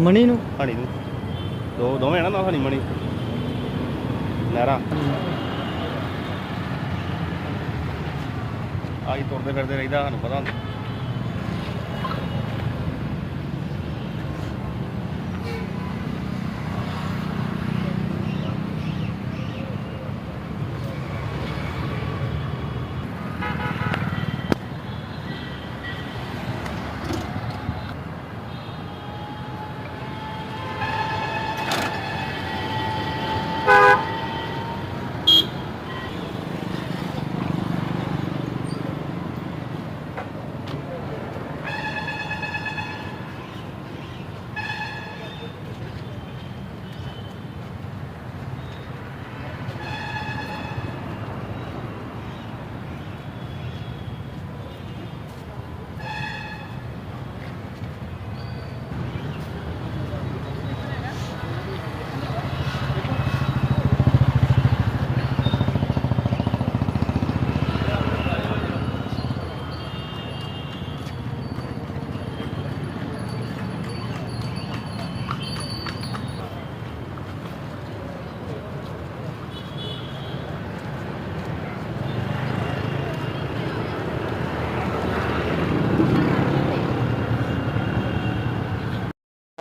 ਮਣੀ ਨੂੰ? ਹਣੀ ਨੂੰ। ਦੋ ਦੋਵੇਂ ਆ ਨਾ ਹਣੀ ਮਣੀ। ਨਹਿਰਾ। ਆਈ ਤੁਰਦੇ ਫਿਰਦੇ ਰਹਿੰਦਾ ਸਾਨੂੰ ਪਤਾ ਹੁੰਦਾ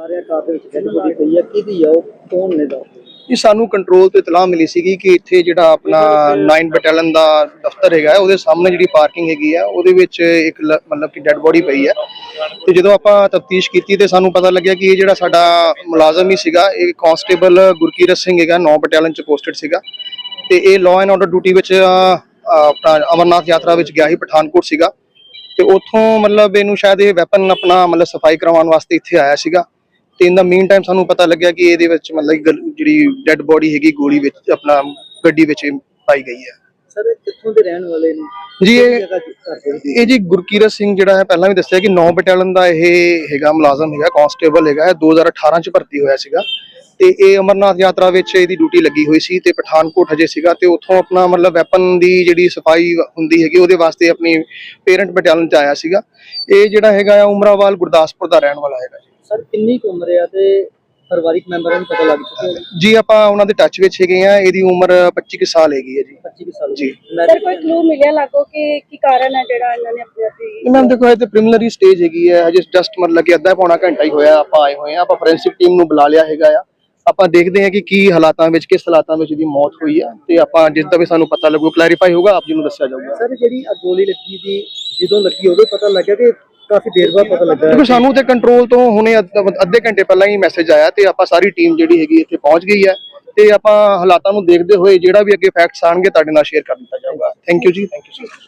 ਸਾਰੇ ਕਾਰ ਦੇ ਵਿੱਚ ਡੈਡ ਬੋਡੀ ਪਈ ਹੈ। ਕਿਹਦੀ ਆ ਉਹ? ਕੌਣ ਨੇ ਦਾ ਇਹ ਸਾਨੂੰ ਕੰਟਰੋਲ ਤੋਂ ਇਤਲਾਹ ਮਿਲੀ ਸੀਗੀ ਕਿ ਇੱਥੇ ਜਿਹੜਾ ਆਪਣਾ 9 ਬਟਾਲੀਅਨ ਦਾ ਦਫ਼ਤਰ ਹੈਗਾ ਉਹਦੇ ਸਾਹਮਣੇ ਜਿਹੜੀ ਪਾਰਕਿੰਗ ਹੈਗੀ ਆ ਉਹਦੇ ਵਿੱਚ ਇੱਕ ਲ- ਮਤਲਬ ਕਿ ਡੈੱਡ ਬੋਡੀ ਪਈ ਹੈ। ਤੇ ਜਦੋਂ ਆਪਾਂ ਤਫਤੀਸ਼ ਕੀਤੀ ਤੇ ਸਾਨੂੰ ਪਤਾ ਲੱਗਿਆ ਕਿ ਇਹ ਜਿਹੜਾ ਸਾਡਾ ਮੁਲਾਜ਼ਮ ਹੀ ਸੀਗਾ ਇਹ ਕਾਂਸਟੇਬਲ ਗੁਰਕੀਰਤ ਸਿੰਘ ਹੈਗਾ 9 ਬਟਾਲੀਅਨ ਚ ਪੋਸਟਡ ਸੀਗਾ। ਤੇ ਇਹ ਲਾਅ ਐਂਡ ਆਰਡਰ ਡਿਊਟੀ ਵਿੱਚ ਅਹ, ਆਪਣਾ ਅਮਰਨਾਥ ਯਾਤਰਾ ਵਿੱਚ ਗਿਆ ਸੀ ਪਠਾਨਕੋਟ ਸੀਗਾ। ਤੇ ਉੱਥੋਂ ਮਤਲਬ ਇਹਨੂੰ ਸ਼ਾਇਦ ਇਹ ਵੈਪਨ ਆਪਣਾ ਮਤਲਬ ਸਫ਼ਾਈ ਕਰਵਾਉਣ ਵਾਸਤੇ ਇੱਥੇ ਆਇਆ ਸੀਗਾ। ਤੇ ਇਨ ਦਾ ਮੀਨ ਟਾਈਮ ਸਾਨੂੰ ਪਤਾ ਲੱਗਿਆ ਕਿ ਇਹਦੇ ਵਿੱਚ ਮਤਲਬ ਕਿ ਜਿਹੜੀ ਡੈੱਡ ਬੋਡੀ ਹੈਗੀ ਗੋਲੀ ਵਿੱਚ ਆਪਣਾ ਗੱਡੀ ਵਿੱਚ ਪਾਈ ਗਈ ਹੈ। ਸਰ ਕਿੱਥੋਂ ਦੇ ਰਹਿਣ ਵਾਲੇ ਨੇ? ਜੀ ਇਹ ਜੀ ਗੁਰਕੀਰਤ ਸਿੰਘ ਜਿਹੜਾ ਹੈ ਪਹਿਲਾਂ ਵੀ ਦੱਸਿਆ ਕਿ 9 ਬਟਾਲੀਅਨ ਦਾ ਇਹ ਹੈਗਾ ਮੁਲਾਜ਼ਮ ਹੈਗਾ ਕਾਂਸਟੇਬਲ ਹੈਗਾ। ਇਹ 2018 ਚ ਭਰਤੀ ਹੋਇਆ ਸੀਗਾ। ਤੇ ਇਹ ਅਮਰਨਾਥ ਯਾਤਰਾ ਵਿੱਚ ਇਹਦੀ ਡਿਊਟੀ ਲੱਗੀ ਹੋਈ ਸੀ ਤੇ ਪਠਾਨਕੋਟ ਹਜੇ ਸੀਗਾ ਤੇ ਉੱਥੋਂ ਆਪਣਾ ਮਤਲਬ ਵੈਪਨ ਦੀ ਜਿਹੜੀ ਸਫ਼ਾਈ ਹੁੰਦੀ ਹੈਗੀ ਉਹਦੇ ਵਾਸਤੇ ਆਪਣੀ ਪੇਰੈਂਟ ਬਟਾਲੀਅਨ ਚ ਆਇਆ ਸੀਗਾ। ਇਹ ਜਿਹੜਾ ਹੈਗਾ ਆ ਉਮਰਾਵਾਲ ਗੁਰਦਾਸਪੁਰ ਦਾ ਰਹਿਣ ਵਾਲਾ ਹੈਗਾ ਜੀ। ਸਰ ਕਿੰਨੀ ਕੁ ਉਮਰ ਆ ਤੇ ਪਰਿਵਾਰਿਕ ਮੈਂਬਰਾਂ ਨੂੰ ਪਤਾ ਲੱਗ ਚੁੱਕਿਆ ਹੈ? ਜੀ ਆਪਾਂ ਉਹਨਾਂ ਦੇ ਟੱਚ ਵਿੱਚ ਹੈਗੇ ਆ ਇਹਦੀ ਉਮਰ 25 ਕੁ ਸਾਲ ਹੈਗੀ ਹੈ ਜੀ। 25 ਕੁ ਸਾਲ ਜੀ। ਸਰ ਕੋਈ ਕਲੂ ਮਿਲਿਆ ਲੱਗੋ ਕਿ ਕੀ ਕਾਰਨ ਹੈ ਜਿਹੜਾ ਇਹਨਾਂ ਨੇ ਆਪਣੇ ਹੀ ਮੈਮ ਦੇਖੋ ਇਹ ਤੇ ਪ੍ਰੀਲਿਮਿਨਰੀ ਸਟੇਜ ਹੈਗੀ ਹੈ ਹਜੇ ਜਸਟ ਮਤਲਬ ਕਿ ਅੱਧਾ ਪੌਣਾ ਘੰਟਾ ਹੀ ਹੋਇਆ ਆਪਾਂ ਆਏ ਹੋਏ ਆ ਆਪਾਂ ਫੋਰੈਂਸਿਕ ਟੀਮ ਨੂੰ ਬੁਲਾ ਲਿਆ ਹੈਗਾ ਆ। ਆਪਾਂ ਦੇਖਦੇ ਹਾਂ ਕਿ ਕੀ ਹਾਲਾਤਾਂ ਵਿੱਚ ਕਿਸ ਹਾਲਾਤਾਂ ਵਿੱਚ ਇਹਦੀ ਮੌਤ ਹੋਈ ਆ ਤੇ ਆਪਾਂ ਜਿਸ ਦਾ ਵੀ ਸਾਨੂੰ ਪਤਾ ਲੱਗੂ ਕਲੈਰੀਫਾਈ ਹੋਊਗਾ ਆਪ ਜੀ ਨੂੰ ਦੱਸਿਆ ਜਾਊਗਾ। ਸਰ ਜਿਹੜੀ ਆ ਗੋਲੀ ਲੱਗੀ ਦੀ ਜਦੋਂ ਲੱਗੀ ਉਦੋਂ ਪਤਾ ਲੱਗਿਆ ਕਿ ਕਾਫੀ ਦੇਰ ਬਾਅਦ ਪਤਾ ਲੱਗਾ ਦੇਖੋ ਸਾਨੂੰ ਤੇ ਕੰਟਰੋਲ ਤੋਂ ਹੁਣੇ ਅੱਧ- ਘੰਟੇ ਪਹਿਲਾਂ ਹੀ ਮੈਸੇਜ ਆਇਆ ਤੇ ਆਪਾਂ ਸਾਰੀ ਟੀਮ ਜਿਹੜੀ ਹੈਗੀ ਇੱਥੇ ਪਹੁੰਚ ਗਈ ਹੈ ਤੇ ਆਪਾਂ ਹਾਲਾਤਾਂ ਨੂੰ ਦੇਖਦੇ ਹੋਏ ਜਿਹੜਾ ਵੀ ਅੱਗੇ ਫੈਕਟਸ ਆਣਗੇ ਤੁਹਾਡੇ ਨਾਲ ਸ਼ੇਅਰ ਕਰ ਦਿੱਤਾ ਜਾਊਗਾ। Thank you ji thank you ji.